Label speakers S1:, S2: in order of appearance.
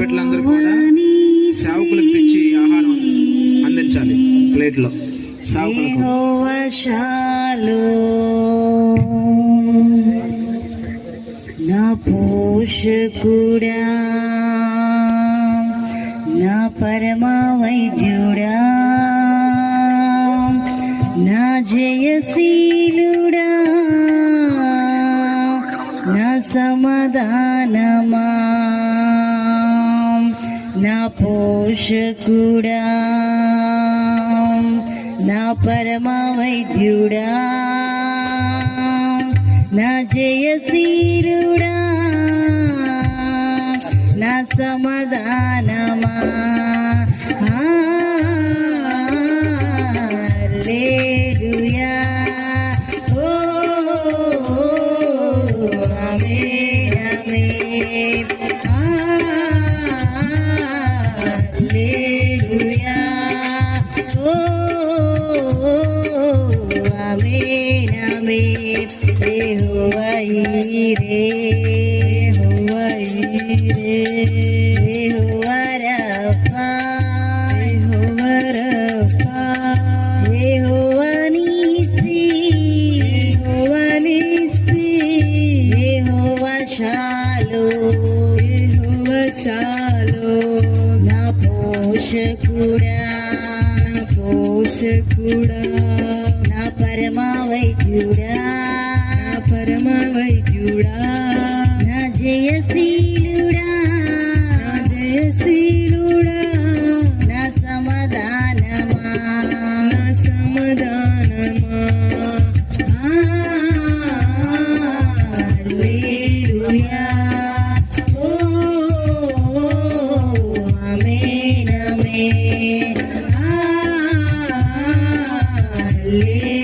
S1: బిడ్డలందరూ కూడా యెహోవాని సేవకులకు తెచ్చి ఆహారం అందించాలి
S2: ప్లేట్లో సేవకులకు.
S1: యెహోవా షాలో నా పోషకుడా నా పరమ వైద్యుడా జయశీలుడా. నా సమాధానమా. నా పోషకుడా. నా పరమ వైద్యుడా నా జయశీలుడా. నా సమాధానమా. में रे हुआई रे
S3: हुआई रे
S1: रे हुआरा पाए
S3: हुआरा पाए
S1: रे हुआनी सी
S3: हुआनी सी
S1: रे हुआ शालो
S3: रे हुआ शालो
S1: ना पोष कुड़ा
S3: పోషకుడా
S1: నా పరమ వైద్యుడా నా
S3: పరమ వైద్యుడా
S1: నా జయశీలుడా నా
S3: జయశీలుడా
S1: నా సమాధానమా నా
S3: సమాధానమా
S1: Hallelujah. Oh, oh, oh, amen, amen. leave.